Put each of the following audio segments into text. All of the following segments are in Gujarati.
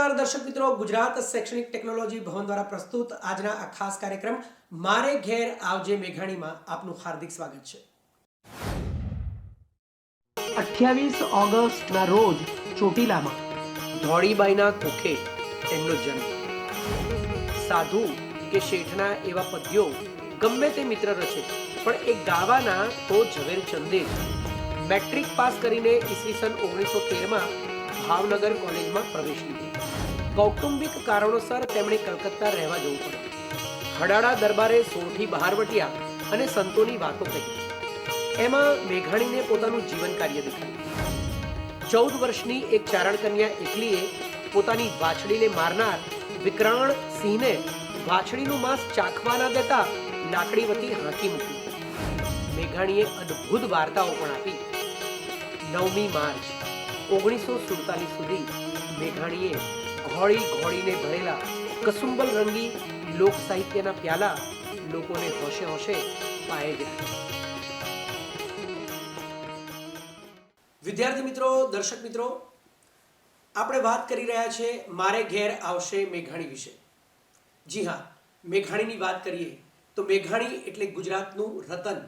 નમસ્કાર દર્શક મિત્રો, ગુજરાત શૈક્ષણિક ટેકનોલોજી ભવન દ્વારા પ્રસ્તુત આજના આ ખાસ કાર્યક્રમ મારે ઘેર આવજે મેઘાણીમાં આપનું હાર્દિક સ્વાગત છે. અઠ્યાવીસ ઓગસ્ટના રોજ ચોટીલામાં ધોળીબાઈના કુખે તેમનો જન્મ. સાધુ કે શેઠના એવા પદ્યો ગમે તે મિત્ર રચે, પણ એ ગાવાના તો ઝવેર ચંદે મેટ્રિક પાસ કરીને ઈસવીસન ઓગણીસો તેરમાં ભાવનગર કોલેજમાં પ્રવેશ લીધો. કૌટુંબિક કારણોસર તેમણે કલકત્તા રહેવા જવું પડ્યું. હડાડા દરબારે સોરઠી બહાર વટ્યા અને સંતોની વાતો કહી. એમાં મેઘાણીને પોતાનું જીવન કાર્ય દેખાયું ચૌદ વર્ષની એક ચારણ કન્યા એકલીએ પોતાની વાછડીને મારનાર વિકરાણ સિંહને વાછડીનું માંસ ચાખવા ના દેતા લાકડી વતી હાંકી મૂકી. મેઘાણીએ અદ્ભુત વાર્તાઓ પણ આપી. નવમી માર્ચ. ઓગણીસો સુડતાલીસ સુધી મેઘાણીએ ઘોળી ઘોળીને ભરેલા કસુંબલ રંગી લોક સાહિત્યના પ્યાલા લોકોને હોશે હોશે પાયે જ વિદ્યાર્થી મિત્રો, દર્શક મિત્રો, આપણે વાત કરી રહ્યા છે મારે ઘેર આવશે મેઘાણી વિશે. જી હા, મેઘાણીની વાત કરીએ તો મેઘાણી એટલે ગુજરાતનું રતન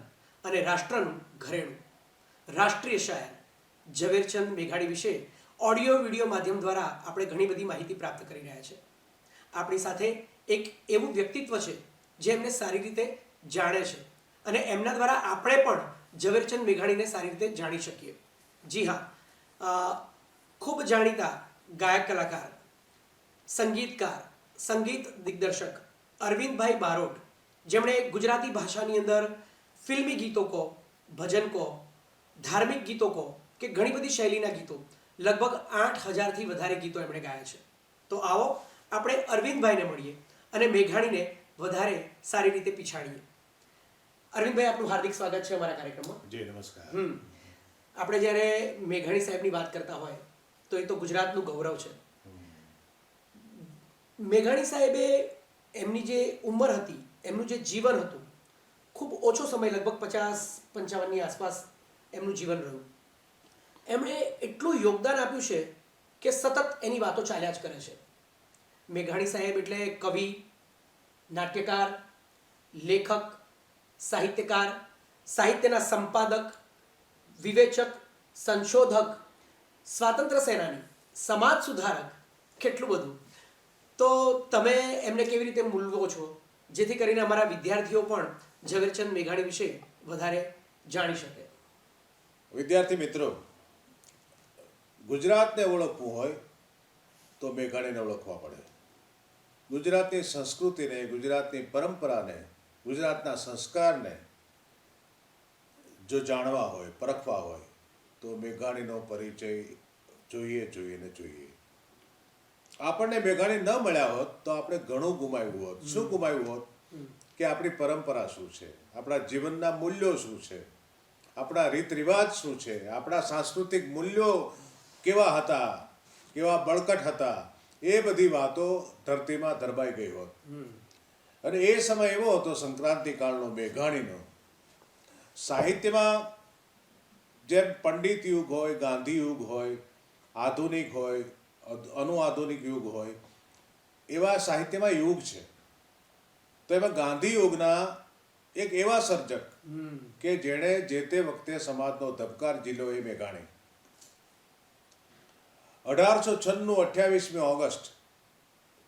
અને રાષ્ટ્રનું ઘરેણું. રાષ્ટ્રીય શાયર. ઝવેરચંદ મેઘાણી વિશે ઓડિયો વિડિયો માધ્યમ દ્વારા આપણે ઘણી બધી માહિતી પ્રાપ્ત કરી રહ્યા છે. આપણી સાથે એક એવું વ્યક્તિત્વ છે જે એમને સારી રીતે જાણે છે અને એમના દ્વારા આપણે પણ ઝવેરચંદ મેઘાણીને સારી રીતે જાણી શકીએ. જી હા ખૂબ જાણીતા ગાયક કલાકાર, સંગીતકાર, સંગીત દિગ્દર્શક અરવિંદભાઈ બારોટ, જેમણે ગુજરાતી ભાષાની અંદર ફિલ્મી ગીતો કહો ભજન કહો ધાર્મિક ગીતો કહો કે ઘણી બધી શૈલીના ગીતો લગભગ આઠ હજારથી વધારે ગીતો એમણે ગાયા છે. તો આવો આપણે અરવિંદભાઈને મળીએ અને મેઘાણીને વધારે સારી રીતે પીછાડીએ અરવિંદભાઈ આપનું હાર્દિક સ્વાગત છે અમારા કાર્યક્રમમાં. જી નમસ્કાર. હમ. આપણે જ્યારે મેઘાણી સાહેબની વાત કરતા હોય તો એ તો ગુજરાતનું ગૌરવ છે. મેઘાણી સાહેબે એમની જે ઉંમર હતી એમનું જે જીવન હતું ખૂબ ઓછો સમય લગભગ પચાસ પંચાવનની આસપાસ એમનું જીવન રહ્યું. એમણે એટલું યોગદાન આપ્યું છે કે સતત એની વાતો ચાલ્યા જ કરે છે. મેઘાણી સાહેબ એટલે કવિ, નાટ્યકાર, લેખક, સાહિત્યકાર, સાહિત્યના સંપાદક, વિવેચક, સંશોધક સ્વાતંત્ર્ય સેનાની, સમાજ સુધારક, કેટલું બધું. તો તમે એમને કેવી રીતે મૂલવો છો? જેથી કરીને અમારા વિદ્યાર્થીઓ પણ ઝવેરચંદ મેઘાણી વિશે વધારે જાણી શકે. વિદ્યાર્થી મિત્રો ગુજરાતને ઓળખવું હોય તો મેઘાણીને ઓળખવા પડે. ગુજરાતની સંસ્કૃતિને ગુજરાતની પરંપરાને ગુજરાતના સંસ્કારને જો જાણવા હોય પરખવા હોય તો મેઘાણીનો પરિચય જોઈએ જોઈએ ને જોઈએ. આપણને મેઘાણી ન મળ્યા હોત તો આપણે ઘણું ગુમાવ્યું હોત. શું ગુમાવ્યું હોત? કે આપણી પરંપરા શું છે? આપણા જીવનના મૂલ્યો શું છે? આપણા રીત રિવાજ શું છે? આપણા સાંસ્કૃતિક મૂલ્યો કેવા હતા કેવા બળકટ હતા એ બધી વાતો ધરતીમાં ધરબાઈ ગઈ હોત. અને એ સમય એવો હતો સંક્રાંતિ કાળનો મેઘાણીનો. સાહિત્યમાં જેમ પંડિત યુગ હોય ગાંધી યુગ હોય આધુનિક હોય અનુઆધુનિક યુગ હોય એવા સાહિત્યમાં યુગ છે. તો એમાં ગાંધી યુગના એક એવા સર્જક કે જેણે જે તે વખતે સમાજનો ધબકાર ઝીલ્યો એ મેઘાણી. અઢારસો છન્નું અઠ્યાવીસમી ઓગસ્ટ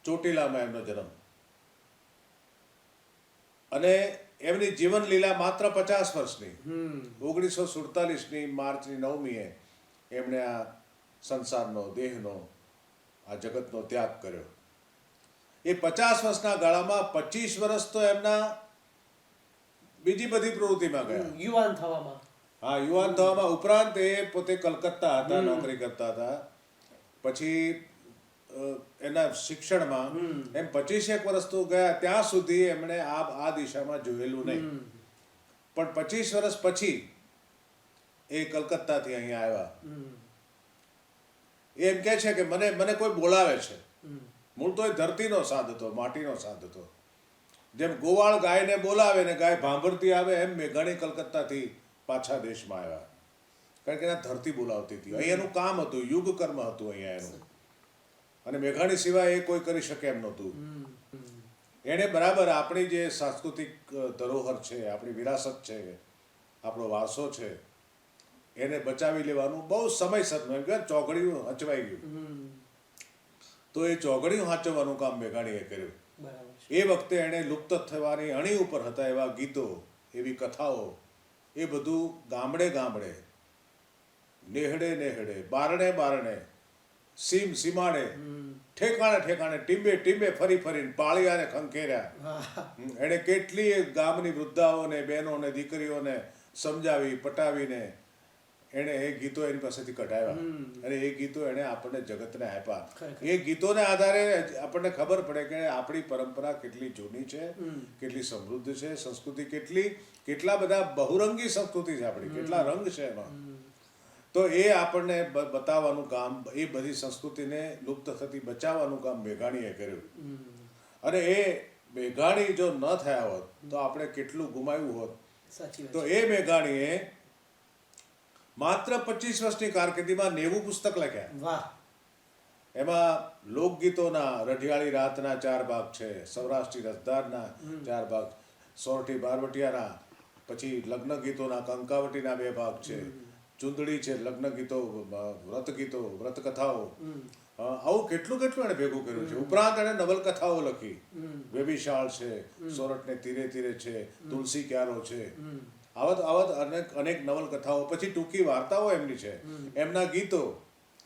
ચોટીલામાં એમનો જન્મ. અને એમની જીવન લીલા માત્ર પચાસ વર્ષની ઓગણીસો સુડતાલીસની માર્ચની નવમીએ એમણે આ સંસારનો દેહનો આ જગતનો ત્યાગ કર્યો. એ પચાસ વર્ષના ગાળામાં પચીસ વર્ષ તો એમના બીજી બધી પ્રવૃત્તિમાં ગયા. યુવાન થવામાં. હા યુવાન થવામાં ઉપરાંત એ પોતે કલકત્તા હતા નોકરી કરતા હતા. પછી એના શિક્ષણમાં એમ પચીસેક વર્ષ તો ગયા ત્યાં સુધી એમણે આ આ દિશામાં જોયેલું નહીં. પણ પચીસ વર્ષ પછી એ કલકત્તાથી અહીંયા આવ્યા. એ એમ કે છે કે મને મને કોઈ બોલાવે છે. મૂળ તો એ ધરતીનો સાધ હતો માટીનો સાધ હતો. જેમ ગોવાળ ગાયને બોલાવે ને ગાય ભાંભરતી આવે એમ મેઘાણી કલકત્તાથી પાછા દેશમાં આવ્યા. કારણ કે એના ધરતી બોલાવતી હતી. અહીંયાનું કામ હતું યુગ કર્મ હતું અહીંયા એનું. અને મેઘાણી સિવાય એ કોઈ કરી શકે એમ નહોતું. એણે બરાબર આપણી જે સાંસ્કૃતિક ધરોહર છે આપણી વિરાસત છે આપણો વારસો છે એને બચાવી લેવાનું બહુ સમયસર એમ કે હચવાઈ ગયું. તો એ ચોકડીયું હાચવવાનું કામ મેઘાણીએ કર્યું. એ વખતે એણે લુપ્ત થવાની અણી ઉપર હતા એવા ગીતો એવી કથાઓ એ બધું ગામડે ગામડે નેહડે નેહડે બારણે બારણે સીમ સીમાડે ઠેકાણે ઠેકાણે ટીંબે ટીંબે ફરી ફરીને પાળિયાને ખંખેર્યા. એણે કેટલીય ગામની વૃદ્ધાઓને બહેનોને દીકરીઓને સમજાવી પટાવીને એણે એ ગીતો એની પાસેથી કઢાવ્યા. અને એ ગીતો એણે આપણને જગતને આપ્યા. એ ગીતોને આધારે આપણને ખબર પડે કે આપણી પરંપરા કેટલી જૂની છે કેટલી સમૃદ્ધ છે સંસ્કૃતિ કેટલી કેટલા બધા બહુરંગી સંસ્કૃતિ છે આપણી કેટલા રંગ છે એમાં. તો એ આપણને બતાવવાનું કામ એ બધી સંસ્કૃતિને લુપ્ત થતી બચાવવાનું કામ મેઘાણીએ કર્યું. અને એ મેઘાણી જો ન થયા હોત તો આપણે કેટલું ગુમાવ્યું હોત. તો એ મેઘાણીએ માત્ર પચીસ વર્ષની કારકિર્દીમાં નેવું પુસ્તક લખ્યા. વાહ. એમાં લોકગીતોના રઢિયાળી રાતના ચાર ભાગ છે સૌરાષ્ટ્રી રસદારના ચાર ભાગ સોરઠી બારવટિયાના પછી લગ્ન ગીતોના કંકાવટીના બે ભાગ છે. ચૂંદડી છે લગ્ન ગીતો વ્રત ગીતો વ્રત કથાઓ. આવું કેટલું કેટલું એણે ભેગું કર્યું છે. ઉપરાંત એણે નવલકથાઓ લખી. વેબીશાળ છે સોરઠને તીરે તીરે છે તુલસી ક્યારો છે. આવત આવત અનેક અનેક નવલકથાઓ. પછી ટૂંકી વાર્તાઓ એમની છે. એમના ગીતો.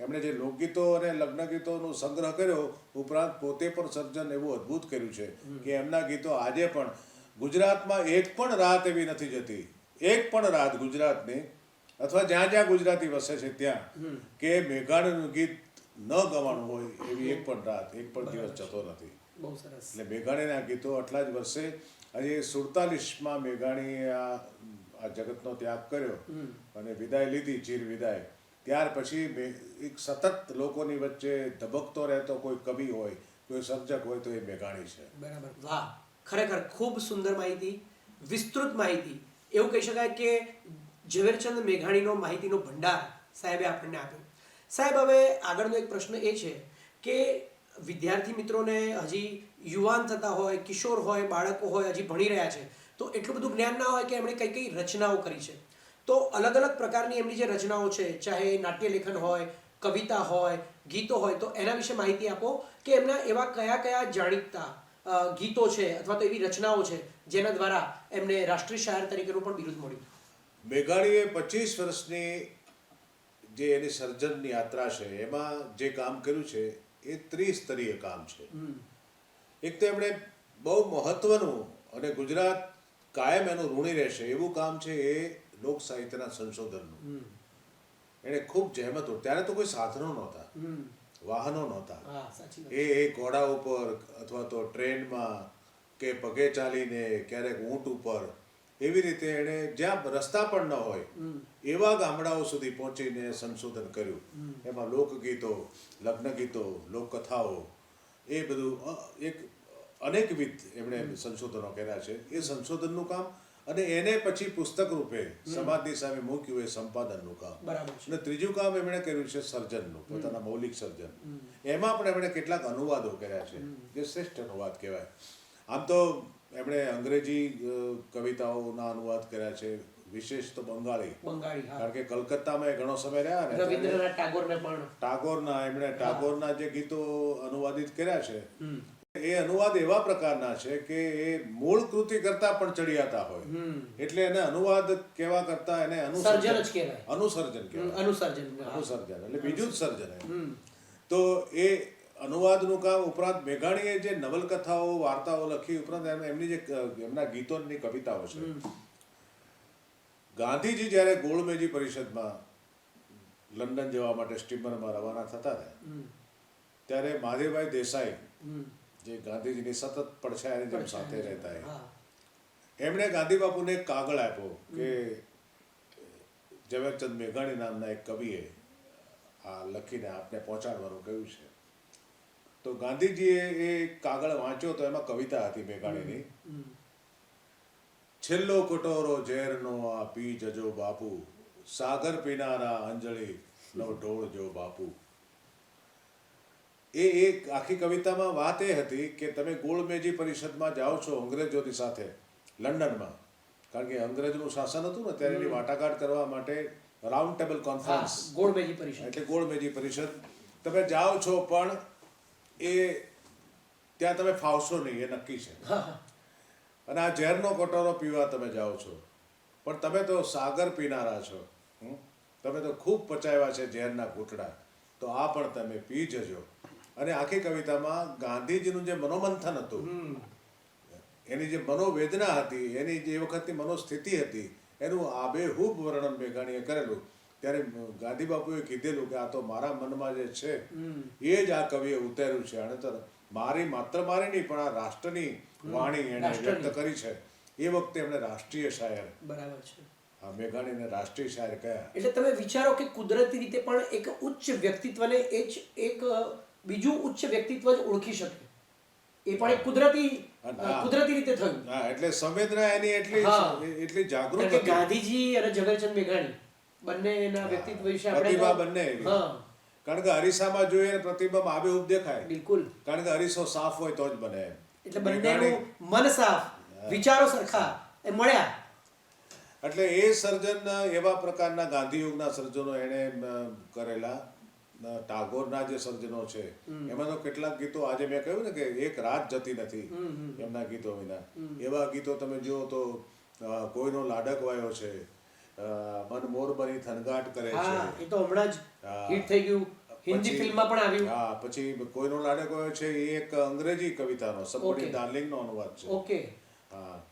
એમણે જે લોકગીતો અને લગ્ન ગીતોનો સંગ્રહ કર્યો ઉપરાંત પોતે પણ સર્જન એવું અદ્ભુત કર્યું છે કે એમના ગીતો આજે પણ ગુજરાતમાં એક પણ રાત એવી નથી જતી. એક પણ રાત ગુજરાતની અથવા જ્યાં જ્યાં ગુજરાતી વસે છે ત્યાં કે મેઘાણીનું ગીત ન ગવાનું હોય એવી એક પણ રાત એક પણ દિવસ જતો નથી. બહુ સરસ. એટલે મેઘાણીના ગીતો આટલા જ વર્ષે આજે સુડતાલીસમાં મેઘાણીએ આ આ જગતનો ત્યાગ કર્યો અને વિદાય લીધી ચીર વિદાય. ત્યાર પછી એક સતત લોકોની વચ્ચે ધબકતો રહેતો કોઈ કવિ હોય કોઈ સર્જક હોય તો એ મેઘાણી છે. બરાબર. વાહ. ખરેખર ખૂબ સુંદર માહિતી વિસ્તૃત માહિતી. એવું કહી શકાય કે ઝવેરચંદ મેઘાણીનો માહિતીનો ભંડાર સાહેબે આપણને આપ્યો. સાહેબ, હવે આગળનો એક પ્રશ્ન એ છે કે વિદ્યાર્થી મિત્રોને હજી યુવાન થતા હોય, કિશોર હોય, બાળકો હોય, હજી ભણી રહ્યા છે, તો એટલું બધું જ્ઞાન ના હોય કે એમણે કઈ કઈ રચનાઓ કરી છે? તો અલગ અલગ પ્રકારની એમની જે રચનાઓ છે, ચાહે નાટ્ય લેખન હોય, કવિતા હોય, ગીતો હોય, તો એના વિશે માહિતી આપો કે એમના એવા કયા કયા જાણીતા ગીતો છે અથવા તો એવી રચનાઓ છે જેના દ્વારા એમને રાષ્ટ્રીય શાયર તરીકેનું પણ બિરુદ મળ્યું. મેઘાણીએ પચીસ વર્ષની જે એની સર્જનની યાત્રા છે એમાં જે કામ કર્યું છે એ ત્રિસ્તરીય કામ છે. એક તો એમણે બહુ મહત્વનું અને ગુજરાત કાયમ એનું ઋણી રહેશે એવું કામ છે એ લોક સાહિત્યના સંશોધનનું. એણે ખૂબ જહેમત ત્યારે તો કોઈ સાધનો નહોતા. વાહનો નહોતા. એ એ ઘોડા ઉપર અથવા તો ટ્રેનમાં કે પગે ચાલીને ક્યારેક ઊંટ ઉપર એવી રીતે એણે જ્યાં રસ્તા પણ ન હોય એવા ગામડાઓ સુધી પહોંચીને સંશોધન કર્યું. એમાં લોકગીતો લગ્ન ગીતો લોકકથાઓ એ બધું એક અનેકવિધ એમણે સંશોધનો કર્યા છે. એ સંશોધનનું કામ અને એને પછી પુસ્તક રૂપે સમાજની સામે મૂક્યું એ સંપાદનનું કામ. અને ત્રીજું કામ એમણે કર્યું છે સર્જનનું પોતાના મૌલિક સર્જન. એમાં પણ એમણે કેટલાક અનુવાદો કર્યા છે જે શ્રેષ્ઠ અનુવાદ કહેવાય. આમ તો એમણે અંગ્રેજી કવિતાઓના અનુવાદ કર્યા છે વિશેષ તો બંગાળી. બંગાળી કારણ કે કલકત્તામાં એ ઘણો સમય રહ્યા ને રવિન્દ્રનાથ ટાગોરને પણ. ટાગોરના એમણે ટાગોરના જે ગીતો અનુવાદિત કર્યા છે એ અનુવાદ એવા પ્રકારના છે કે એ મૂળ કૃતિ કરતા પણ ચડિયાતા હોય. એટલે એને અનુવાદ કેવા કરતા એને અનુસર્જન જ કહેવાય. અનુસર્જન કહેવાય. અનુસર્જન અનુસર્જન એટલે બીજું જ સર્જન તો એ અનુવાદનું કામ ઉપરાંત મેઘાણીએ જે નવલકથાઓ વાર્તાઓ લખી ઉપરાંત એમ- એમની જે એમના ગીતોની કવિતાઓ છે. ગાંધીજી જ્યારે ગોળમેજી પરિષદમાં લંડન જવા માટે સ્ટીમરમાં રવાના થતા હતા ત્યારે મહાદેવભાઈ દેસાઈ. જે ગાંધીજીની સતત પડછાયાની જેમ સાથે રહેતા એમણે ગાંધી બાપુને એક કાગળ આપ્યો કે ઝવેરચંદ મેઘાણી નામના એક કવિએ આ લખીને આપને પહોંચાડવાનું કહ્યું છે. તો ગાંધીજીએ એ કાગળ વાંચ્યો તો એમાં કવિતા હતી મેઘાણીની. છેલ્લો કટોરો ઝેરનો આ પી જજો બાપુ સાગર પીનારા અંજળી નો ઢોળ જો બાપુ. એ એક આખી કવિતામાં વાત એ હતી કે તમે ગોળમેજી પરિષદમાં જાઓ છો અંગ્રેજોની સાથે લંડનમાં. કારણ કે અંગ્રેજનું શાસન હતું ને ત્યારે એની વાટાઘાટ કરવા માટે રાઉન્ડ ટેબલ કોન્ફરન્સ. ગોળમેજી પરિષદ. એટલે ગોળમેજી પરિષદ. તમે જાઓ છો પણ એ ત્યાં તમે ફાવશો નહીં એ નક્કી છે. અને આ ઝેરનો કટોરો પીવા તમે જાઓ છો. પણ તમે તો સાગર પીનારા છો? તમે તો ખૂબ પચાવ્યા છે ઝેરના ઘૂંટડા. તો આ પણ તમે પી જજો. અને આખી કવિતામાં ગાંધીજીનું જે મનોમંથન હતું એની જે મનોવેદના હતી એની જે વખતની મનોસ્થિતિ હતી એનું આબેહૂબ વર્ણન મેઘાણીએ કરેલું. ત્યારે ગાંધી બાપુએ કીધેલું કે આ તો મારા મનમાં જે છે એ જ આ કવિએ ઉતાર્યું છે. અને તો મારી માત્ર મારી નહીં પણ આ રાષ્ટ્રની વાણી એને વ્યક્ત કરી છે. એ વખતે એમણે રાષ્ટ્રીય શાયર બરાબર છે. હા મેઘાણીને રાષ્ટ્રીય શાયર કયા? એટલે તમે વિચારો કે કુદરતી રીતે પણ એક ઉચ્ચ વ્યક્તિત્વને એ જ એક બીજું ઉચ્ચ વ્યક્તિત્વ જ ઓળખી શકે. એ પણ એક કુદરતી કુદરતી રીતે થયું. હા એટલે સંવેદના એની એટલી. એટલી જાગૃત ગાંધીજી અને ઝવેરચંદ મેઘાણી બંનેના વ્યક્તિત્વ વિશે આપણે પ્રતિભા બંને હા. કારણ કે અરીસામાં જોઈએ ને પ્રતિબંબ આબેહૂબ દેખાય. બિલકુલ. કારણ કે અરીસો સાફ હોય તો જ બને એટલે બંનેનું મન સાફ વિચારો સરખા એ મળ્યા. એટલે એ સર્જન એવા પ્રકારના ગાંધી યુગના સર્જનો એણે કરેલા. ટાગોરના જે સર્જનો છે એમાં તો કેટલાક ગીતો આજે મેં કહ્યું ને કે એક રાત જતી નથી એમના ગીતો વિના. એવા ગીતો તમે જુઓ તો કોઈનો લાડક વાયો છે મન મોરબરી થનગાટ કરે છે. એ તો હમણાં જ હિટ થઈ ગયું. હિન્દી ફિલ્મમાં પણ આવ્યું. હા પછી કોઈનો લાડક છે એ એક અંગ્રેજી કવિતાનો સપોર્ટિંગ. ડાર્લિંગનો અનુવાદ છે. ઓકે. હા.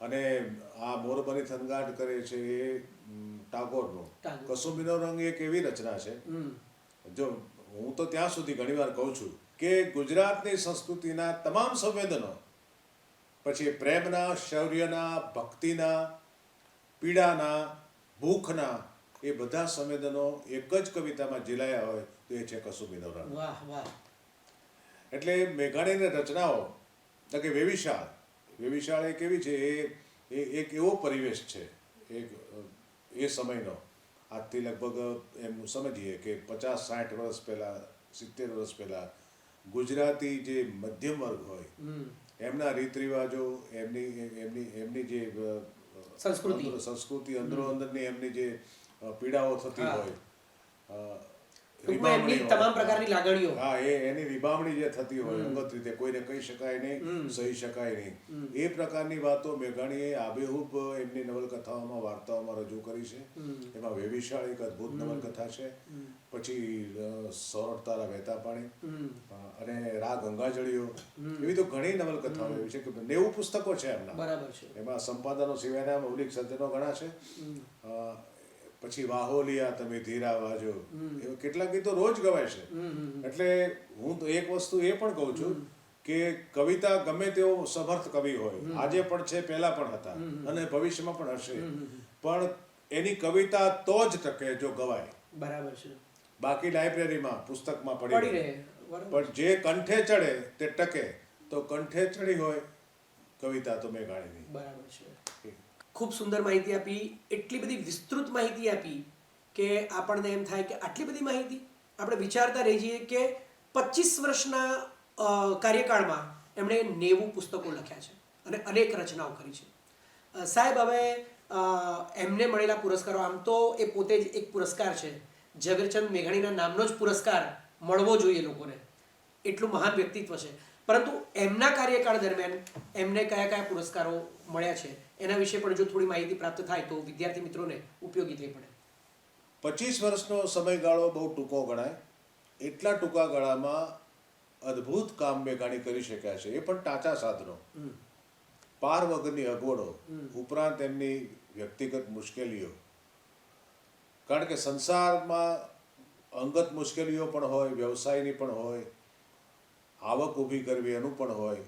અને આ મોરબરી થનગાટ કરે છે એ ટાગોરનો. કસુંબીનો રંગ એક એવી રચના છે. જો હું તો ત્યાં સુધી ઘણીવાર કહું છું કે ગુજરાતની સંસ્કૃતિના તમામ સંવેદનો પછી પ્રેમના શૌર્યના ભક્તિના પીડાના ભૂખના એ બધા સંવેદનો એક જ કવિતામાં ઝીલાયા હોય તો એ છે કસુંબીનો રંગ વાહ વાહ. એટલે મેઘાણીની રચનાઓ તો કે વેવિશાળ. વેવિશાળ એક એવી છે? એ એ એક એવો પરિવેશ છે એક એ સમયનો. આજથી લગભગ એમ સમજીએ કે પચાસ સાઠ વર્ષ પહેલાં સિત્તેર વર્ષ પહેલાં ગુજરાતી જે મધ્યમ વર્ગ હોય એમના રીત રિવાજો એમની એમની એમની જે સંસ્કૃતિ. અંદરો- સંસ્કૃતિ અંદરો અંદરની એમની જે પીડાઓ થતી હોય એમની તમામ પ્રકારની લાગણીઓ. હા એ એની વિભાવણી જે થતી હોય અંગત રીતે કોઈને કહી શકાય નહીં સહી શકાય નહીં. એ પ્રકારની વાતો મેઘાણીએ આબેહૂબ એમની નવલકથાઓમાં વાર્તાઓમાં રજૂ કરી છે. એમાં વેવિશાળ એક અદ્ભુત નવલકથા છે. પછી સોરઠ તારા વહેતા પાણી અને રા ગંગાજળીઓ. એવી તો ઘણી નવલકથાઓ એવી છે કે નેવું પુસ્તકો છે એમના. બરાબર છે. એમાં સંપાદનો સિવાયના મૌલિક સર્જનો ઘણા છે. પછી વાહોલિયા તમે ધીરા વાજો. એવા કેટલાક ગીતો રોજ ગવાય છે. એટલે હું તો એક વસ્તુ એ પણ કહું છું કે કવિતા ગમે તેવો સમર્થ કવિ હોય. આજે પણ છે પહેલા પણ હતા. અને ભવિષ્યમાં પણ હશે. પણ એની કવિતા તો જ ટકે જો ગવાય. બરાબર છે. બાકી લાઇબ્રેરીમાં પુસ્તકમાં પડી પડી રહે. પણ જે કંઠે ચડે તે ટકે. તો કંઠે ચડી હોય કવિતા તો મેં ગાણી બરાબર છે. ખૂબ સુંદર માહિતી આપી, એટલી બધી વિસ્તૃત માહિતી આપી કે આપણને એમ થાય કે આટલી બધી માહિતી. આપણે વિચારતા રહી જઈએ કે પચીસ વર્ષના કાર્યકાળમાં એમણે નેવું પુસ્તકો લખ્યા છે અને અનેક રચનાઓ કરી છે. સાહેબ, હવે એમને મળેલા પુરસ્કારો, આમ તો એ પોતે જ એક પુરસ્કાર છે. ઝવેરચંદ મેઘાણીના નામનો જ પુરસ્કાર મળવો જોઈએ લોકોને. એટલું મહાન વ્યક્તિત્વ છે. પરંતુ એમના કાર્યકાળ દરમિયાન એમને કયા કયા પુરસ્કારો મળ્યા છે એના વિશે પણ જો થોડી માહિતી પ્રાપ્ત થાય તો વિદ્યાર્થી મિત્રોને ઉપયોગી થઈ પડે. પચીસ વર્ષનો સમયગાળો બહુ ટૂંકો ગણાય. એટલા ટૂંકા ગાળામાં અદ્ભુત કામ મેઘાણી કરી શક્યા છે. એ પણ ટાંચા સાધનો. પાર વગરની અગવડો. ઉપરાંત એમની વ્યક્તિગત મુશ્કેલીઓ. કારણ કે સંસારમાં અંગત મુશ્કેલીઓ પણ હોય વ્યવસાયની પણ હોય આવક ઊભી કરવી એનું પણ હોય.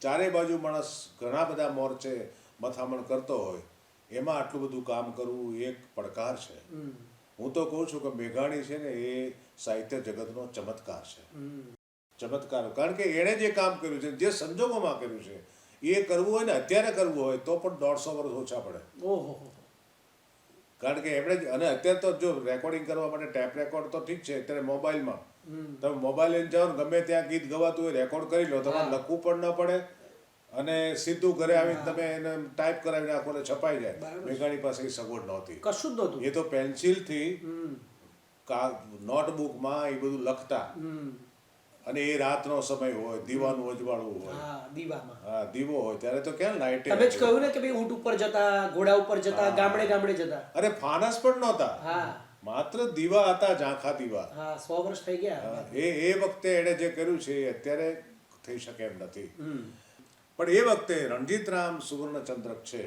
ચારે બાજુ માણસ ઘણા બધા મોરચે મથામણ કરતો હોય. એમાં આટલું બધું કામ કરવું એ એક પડકાર છે. હું તો કહું છું કે મેઘાણી છે ને એ સાહિત્ય જગતનો ચમત્કાર છે. ચમત્કાર. કારણ કે એણે જે કામ કર્યું છે જે સંજોગોમાં કર્યું છે એ કરવું હોય ને અત્યારે કરવું હોય તો પણ દોઢસો વર્ષ ઓછા પડે. ઓહો. કારણ કે એમણે જ અને અત્યારે તો જો રેકોર્ડિંગ કરવા માટે ટેપ રેકોર્ડ તો ઠીક છે અત્યારે મોબાઈલમાં. તમે મોબાઈલ લઈને જાઓ ગમે ત્યાં ગીત ગવાતું હોય રેકોર્ડ કરી લો તમારે લખવું પણ ન પડે અને સીધું ઘરે આવીને તમે એને ટાઈપ કરાવીને આખો ને છપાઈ જાય. મેઘાણી પાસે એ સગવડ નહોતી. કશું જ નહોતું. એ તો પેન્સિલથી નોટબુકમાં એ બધું લખતા. અને એ રાતનો સમય હોય દીવાનું અજવાળું હોય. હા દીવામાં. હા દીવો હોય ત્યારે તો ક્યાં લાઇટ તમે જ કહ્યું ને કે ભાઈ ઊંટ ઉપર જતા ઘોડા ઉપર જતા ગામડે ગામડે જતા. અરે ફાનસ પણ નહોતા. હા. માત્ર દીવા હતા ઝાંખા દીવા. હા સો વર્ષ થઈ ગયા. એ એ વખતે એણે જે કર્યું છે એ અત્યારે થઈ શકે એમ નથી. પણ એ વખતે રણજીતરામ સુવર્ણચંદ્રક છે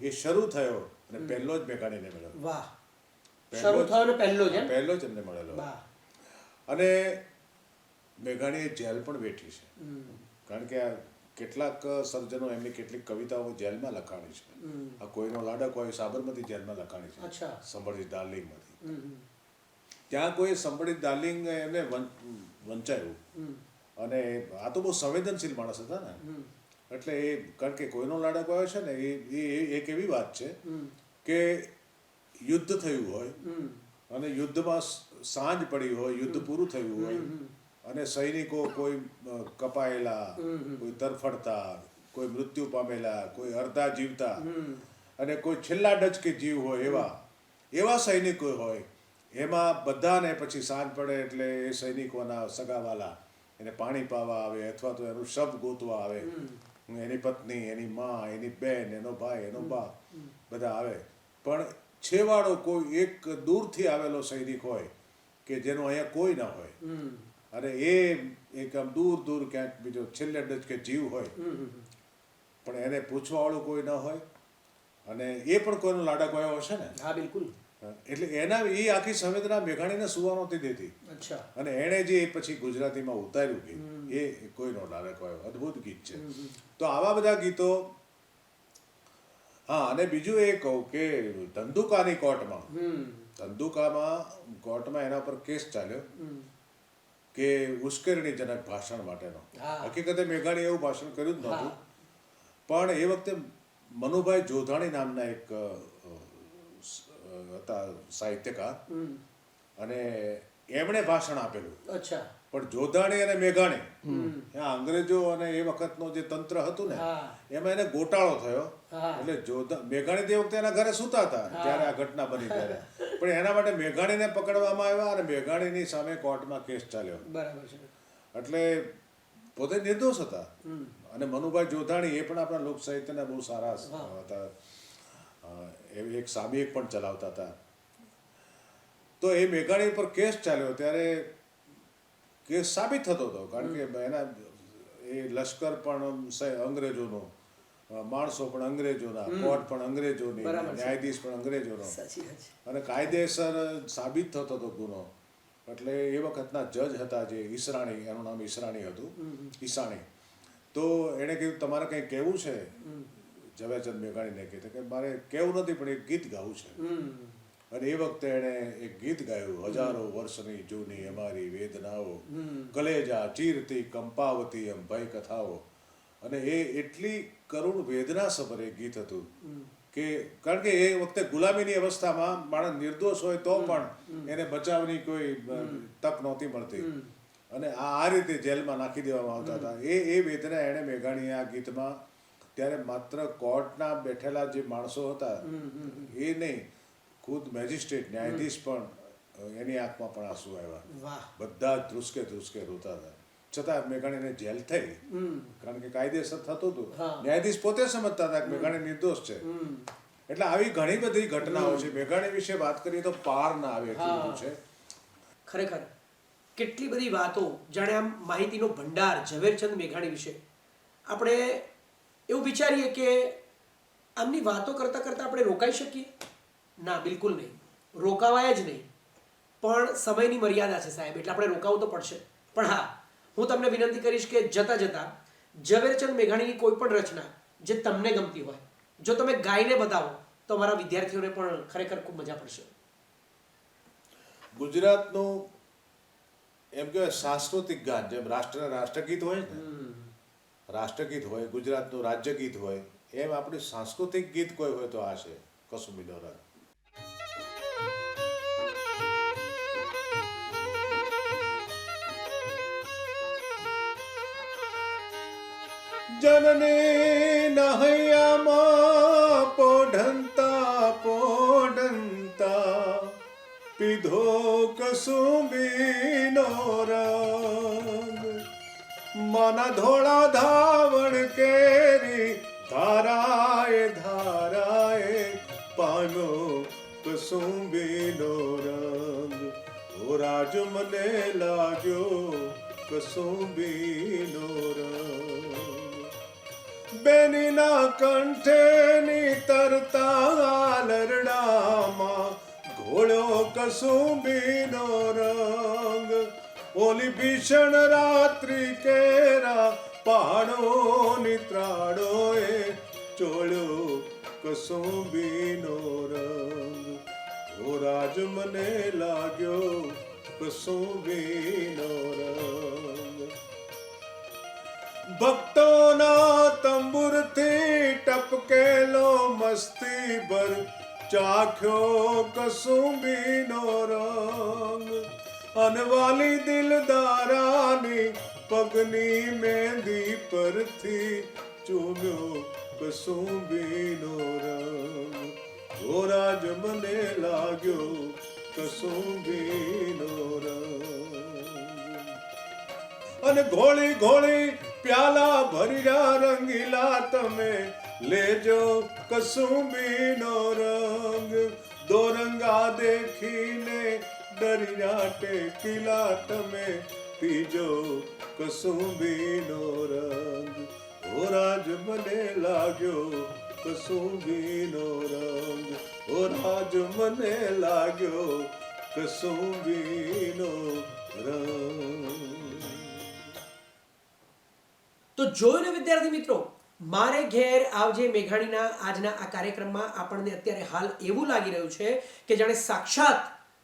એ શરૂ થયો અને પહેલો જ મેઘાણીને મળ્યો વાહ. શરૂ થયો ને પહેલો જ પહેલો જ એમને મળેલો. અને મેઘાણીએ જેલ પણ વેઠી છે. કારણ કે આ કેટલાક સર્જનો એમની કેટલીક કવિતાઓ જેલમાં લખાણી છે. આ કોઈનો લાડક હોય સાબરમતી જેલમાં લખાણી છે. અચ્છા. સંભળજી ડાર્લિંગમાંથી ત્યાં કોઈ સંભળિત ડાર્લિંગ એમને વંચાયું. અને આ તો બહુ સંવેદનશીલ માણસ હતા ને. એટલે એ કારણ કે કોઈનો લાડક આવ્યો છે ને એ એ એક એવી વાત છે કે યુદ્ધ થયું હોય અને યુદ્ધમાં સાંજ પડી હોય યુદ્ધ પૂરું થયું હોય. અને સૈનિકો કોઈ કપાયેલા. કોઈ તરફડતા કોઈ મૃત્યુ પામેલા કોઈ અર્ધા જીવતા અને કોઈ છેલ્લા ડચકે જીવ હોય એવા એવા સૈનિકો હોય એમાં બધાને પછી સાંજ પડે એટલે એ સૈનિકોના સગાવાલા એને પાણી પાવા આવે અથવા તો એનું શબ ગોતવા આવે. એની પત્ની એની માં એની બેન એનો ભાઈ એનો બા બધા આવે. પણ છેવાડો કોઈ એક દૂરથી આવેલો સૈનિક હોય કે જેનો અહીંયા કોઈ ના હોય. અને એ એકદમ દૂર દૂર ક્યાંક બીજો છેલ્લે ડચકે જીવ હોય. પણ એને પૂછવાવાળું કોઈ ન હોય. અને એ પણ કોઈનો લાડક ગયો હશે ને? હા બિલકુલ. એટલે એના એ આખી સંવેદના મેઘાણીને સુવા નહોતી દેતી. અચ્છા. અને એણે જે પછી ગુજરાતીમાં ઉતાર્યું ગીત એ કોઈનો લાડક હોય અદ્ભુત ગીત છે. તો આવા બધા ગીતો હા અને બીજું એ કહું કે ધંધુકાની કોર્ટમાં. ધંધુકામાં કોર્ટમાં એના પર કેસ ચાલ્યો. કે ઉશ્કેરણીજનક ભાષણ માટેનો. હકીકતે મેઘાણીએ એવું ભાષણ કર્યું જ નહોતું. પણ એ વખતે મનુભાઈ જોધાણી નામના એક હતા સાહિત્યકાર. અને એમણે ભાષણ આપેલું. અચ્છા. પણ જોધાણી અને મેઘાણી અંગ્રેજો અને એ વખતનો જે તંત્ર હતું ને એમાં એને ગોટાળો થયો. એટલે જોધા મેઘાણી તે વખતે એના ઘરે સૂતા હતા જ્યારે આ ઘટના બની ત્યારે. પણ એના માટે મેઘાણીને પકડવામાં આવ્યા અને મેઘાણીની સામે કોર્ટમાં કેસ ચાલ્યો. બરાબર છે. એટલે પોતે નિર્દોષ હતા. અને મનુભાઈ જોધાણી એ પણ આપણા લોક સાહિત્યના બહુ સારા હતા. એ એક સામયિક પણ ચલાવતા હતા. તો એ મેઘાણી પર કેસ ચાલ્યો ત્યારે કેસ સાબિત થતો હતો. કારણ કે એના એ લશ્કર પણ અંગ્રેજોનો માણસો પણ અંગ્રેજોના કોર્ટ પણ અંગ્રેજોની. ન્યાયાધીશ પણ અંગ્રેજોનો. અને કાયદેસર સાબિત થતો હતો ગુનો. એટલે એ વખતના જજ હતા જે ઈસરાણી એનું નામ ઈસરાણી હતું. ઈસાણી. તો એણે કીધું તમારે કંઈ કહેવું છે? ઝવેરચંદ મેઘાણીને કીધું કે મારે કહેવું નથી પણ એક ગીત ગાવું છે. અને એ વખતે એણે એક ગીત ગાયું હજારો વર્ષની જૂની અમારી વેદનાઓ કલેજા ચીરતી કંપાવતી એમ ભય કથાઓ અને એ એટલી કરુણ વેદનાસભર એ ગીત હતું કે કારણ કે એ વખતે ગુલામીની અવસ્થામાં માણસ નિર્દોષ હોય તો પણ એને બચાવની કોઈ તક નહોતી મળતી. અને આ આ રીતે જેલમાં નાખી દેવામાં આવતા હતા. એ એ વેદના એણે મેઘાણીએ આ ગીતમાં ત્યારે માત્ર કોર્ટના બેઠેલા જે માણસો હતા એ નહીં ખુદ મેજિસ્ટ્રેટ ન્યાયાધીશ પણ એની આંખમાં પણ આંસુ આવ્યા. બધા જ ધ્રુસકે ધ્રુસકે રોતા હતા. છતાં મેઘાણીને જેલ થઈ. કારણ કે કાયદેસર થતું હતું. ન્યાયાધીશ પોતે સમજતા હતા કે મેઘાણી નિર્દોષ છે. એટલે આવી ઘણી બધી ઘટનાઓ છે. મેઘાણી વિશે વાત કરીએ તો પાર ના આવે એટલું છે. ખરેખર. કેટલી બધી વાતો. જાણે આમ માહિતીનો ભંડાર ઝવેરચંદ મેઘાણી વિશે. આપણે એવું વિચારીએ કે આમની વાતો કરતાં કરતાં આપણે રોકાઈ શકીએ? ના બિલકુલ નહીં. રોકાવાય જ નહીં. પણ સમયની મર્યાદા છે સાહેબ. એટલે આપણે રોકાવું તો પડશે. પણ હા હું તમને વિનંતી કરીશ કે જતા જતા ઝવેરચંદ મેઘાણીની કોઈ પણ રચના જે તમને ગમતી હોય જો તમે ગાઈને બતાવો તો મારા વિદ્યાર્થીઓને પણ ખરેખર ખૂબ મજા પડશે. ગુજરાતનું એમ કહેવાય સાંસ્કૃતિક ગાન જેમ રાષ્ટ્ર રાષ્ટ્રગીત હોય ને રાષ્ટ્રગીત હોય ગુજરાતનું રાજ્યગીત હોય એમ આપણું સાંસ્કૃતિક ગીત કોઈ હોય તો આ છે કસુંબી નવરાત્ર જનની નહૈયામાં પોઢંતા પોઢંતા પીધો કસુંબીનો રંગ માના ધોળા ધાવણ કેરી ધારાએ ધારાએ પામ્યો કસુંબીનો રંગ ઓ રાજ મને લાગ્યો કસુંબીનો રંગ બેનીના કંઠેની તરતા લરડામાં ઘોળ્યો કસુંબીનો રંગ. ઓલી ભીષણ રાત્રિ કેરા પહાડો નિત્રાડોએ ચોળ્યો કસુંબીનો રંગ. ઓ રાજ મને લાગ્યો કસુંબીનો રંગ. ભક્તોના તંબુરથી ટપકેલો મસ્તી ભર. ચાખ્યો કસુંબીનો રંગ. અનવાલી દિલદારાની પગની મહેંદી પરથી ચૂમ્યો કસુંબીનો રંગ. ઓ રાજ મને લાગ્યો કસુંબીનો રંગ. અને ઘોળી ઘોળી પ્યાલા ભર્યા રંગીલા તમે લેજો કસુંબીનો રંગ. દોરંગા દેખીને ડરિયા ટેકીલા તમે પીજો કસુંબીનો રંગ. ઓ રાજ મને લાગ્યો કસુંબીનો રંગ. ઓ રાજ મને લાગ્યો કસુંબીનો જોયું ને વિદ્યાર્થી મિત્રો? મારે ઘેર આવજે મેઘાણીના આજના આ કાર્યક્રમમાં આપણને અત્યારે હાલ એવું લાગી રહ્યું છે કે જાણે સાક્ષાત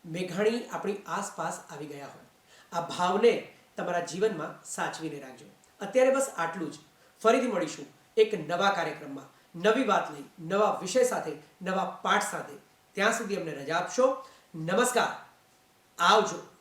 મેઘાણી આપણી આસપાસ આવી ગયા હોય. આ ભાવને તમારા જીવનમાં સાચવીને રાખજો. અત્યારે બસ આટલું જ. ફરીથી મળીશું એક નવા કાર્યક્રમમાં. નવી વાત લઈ, નવા વિષય સાથે, નવા પાઠ સાથે. ત્યાં સુધી અમને રજા આપશો. નમસ્કાર. આવજો.